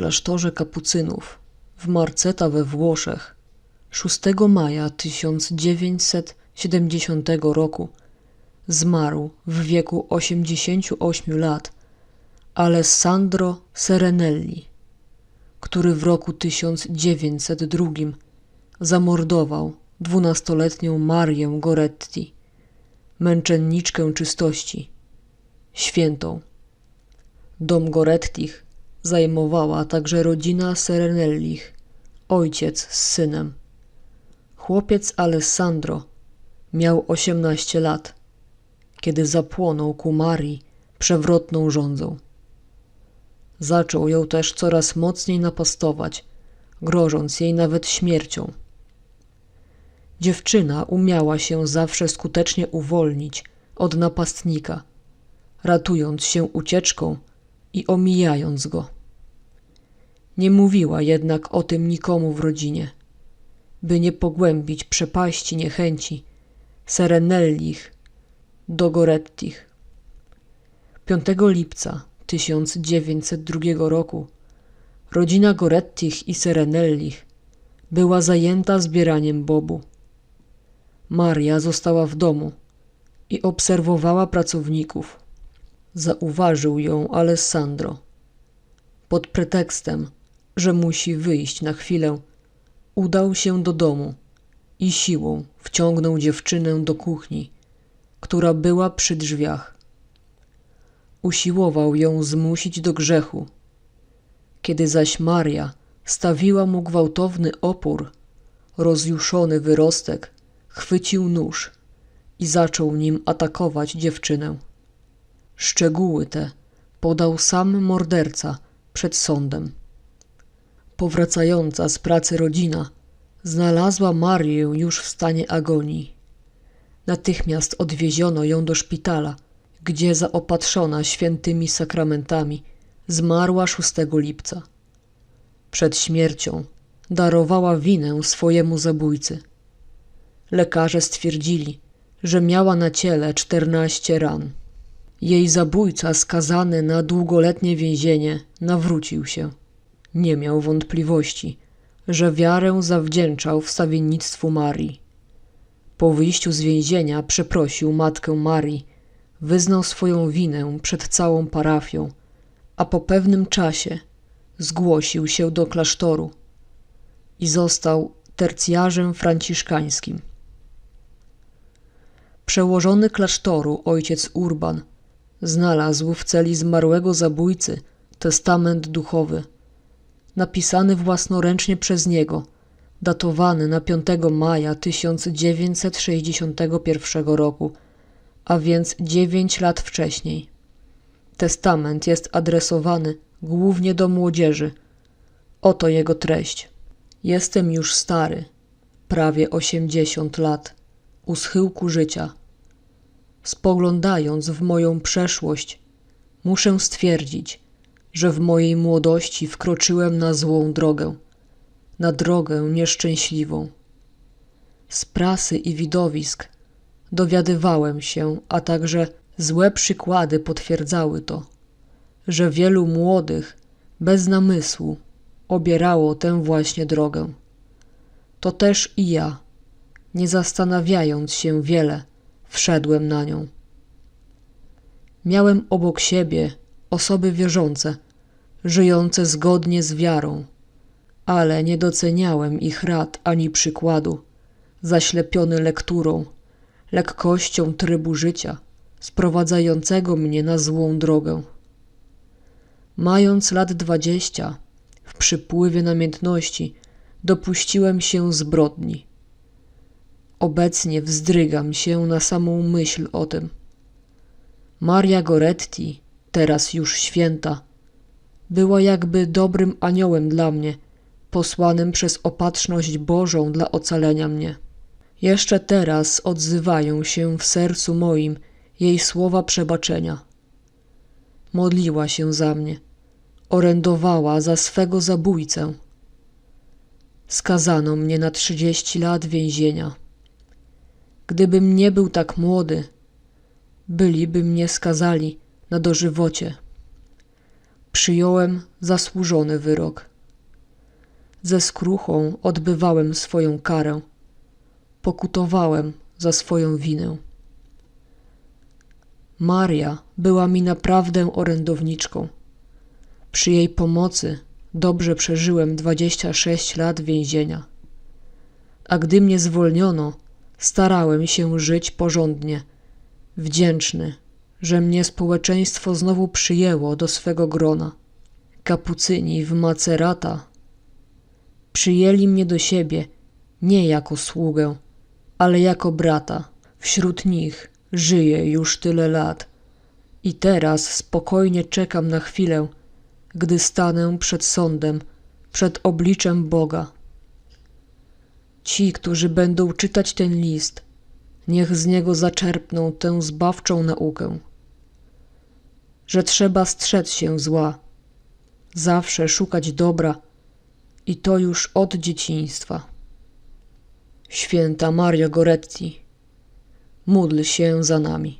klasztorze kapucynów w Marceta we Włoszech 6 maja 1970 roku zmarł w wieku 88 lat Alessandro Serenelli, który w roku 1902 zamordował dwunastoletnią Marię Goretti, męczenniczkę czystości, świętą. Dom Gorettich zajmowała także rodzina Serenellich, ojciec z synem. Chłopiec Alessandro miał 18 lat, kiedy zapłonął ku Marii przewrotną rządzą. Zaczął ją też coraz mocniej napastować, grożąc jej nawet śmiercią. Dziewczyna umiała się zawsze skutecznie uwolnić od napastnika, ratując się ucieczką i omijając go. Nie mówiła jednak o tym nikomu w rodzinie, by nie pogłębić przepaści niechęci Serenellich do Gorettich. 5 lipca 1902 roku rodzina Gorettich i Serenellich była zajęta zbieraniem bobu. Maria została w domu i obserwowała pracowników. Zauważył ją Alessandro. Pod pretekstem, że musi wyjść na chwilę, udał się do domu i siłą wciągnął dziewczynę do kuchni, która była przy drzwiach. Usiłował ją zmusić do grzechu. Kiedy zaś Maria stawiła mu gwałtowny opór, rozjuszony wyrostek chwycił nóż i zaczął nim atakować dziewczynę. Szczegóły te podał sam morderca przed sądem. Powracająca z pracy rodzina znalazła Marię już w stanie agonii. Natychmiast odwieziono ją do szpitala, gdzie zaopatrzona świętymi sakramentami zmarła 6 lipca. Przed śmiercią darowała winę swojemu zabójcy. Lekarze stwierdzili, że miała na ciele 14 ran. Jej zabójca skazany na długoletnie więzienie nawrócił się. Nie miał wątpliwości, że wiarę zawdzięczał wstawiennictwu Marii. Po wyjściu z więzienia przeprosił matkę Marii, wyznał swoją winę przed całą parafią, a po pewnym czasie zgłosił się do klasztoru i został tercjarzem franciszkańskim. Przełożony klasztoru ojciec Urban znalazł w celi zmarłego zabójcy testament duchowy, napisany własnoręcznie przez niego, datowany na 5 maja 1961 roku, a więc dziewięć lat wcześniej. Testament jest adresowany głównie do młodzieży. Oto jego treść. Jestem już stary, prawie 80 lat, u schyłku życia. Spoglądając w moją przeszłość, muszę stwierdzić, że w mojej młodości wkroczyłem na złą drogę, na drogę nieszczęśliwą. Z prasy i widowisk dowiadywałem się, a także złe przykłady potwierdzały to, że wielu młodych bez namysłu obierało tę właśnie drogę. To też i ja, nie zastanawiając się wiele, wszedłem na nią. Miałem obok siebie osoby wierzące, żyjące zgodnie z wiarą, ale nie doceniałem ich rad ani przykładu, zaślepiony lekturą, lekkością trybu życia, sprowadzającego mnie na złą drogę. Mając lat dwadzieścia, w przypływie namiętności, dopuściłem się zbrodni. Obecnie wzdrygam się na samą myśl o tym. Maria Goretti, teraz już święta, była jakby dobrym aniołem dla mnie, posłanym przez opatrzność Bożą dla ocalenia mnie. Jeszcze teraz odzywają się w sercu moim jej słowa przebaczenia. Modliła się za mnie, orędowała za swego zabójcę. Skazano mnie na trzydzieści lat więzienia. Gdybym nie był tak młody, byliby mnie skazali na dożywocie. Przyjąłem zasłużony wyrok. Ze skruchą odbywałem swoją karę. Pokutowałem za swoją winę. Maria była mi naprawdę orędowniczką. Przy jej pomocy dobrze przeżyłem 26 lat więzienia. A gdy mnie zwolniono, starałem się żyć porządnie, wdzięczny, że mnie społeczeństwo znowu przyjęło do swego grona. Kapucyni w Macerata przyjęli mnie do siebie nie jako sługę, ale jako brata. Wśród nich żyję już tyle lat i teraz spokojnie czekam na chwilę, gdy stanę przed sądem, przed obliczem Boga. Ci, którzy będą czytać ten list, niech z niego zaczerpną tę zbawczą naukę, że trzeba strzec się zła, zawsze szukać dobra i to już od dzieciństwa. Święta Mario Goretti, módl się za nami.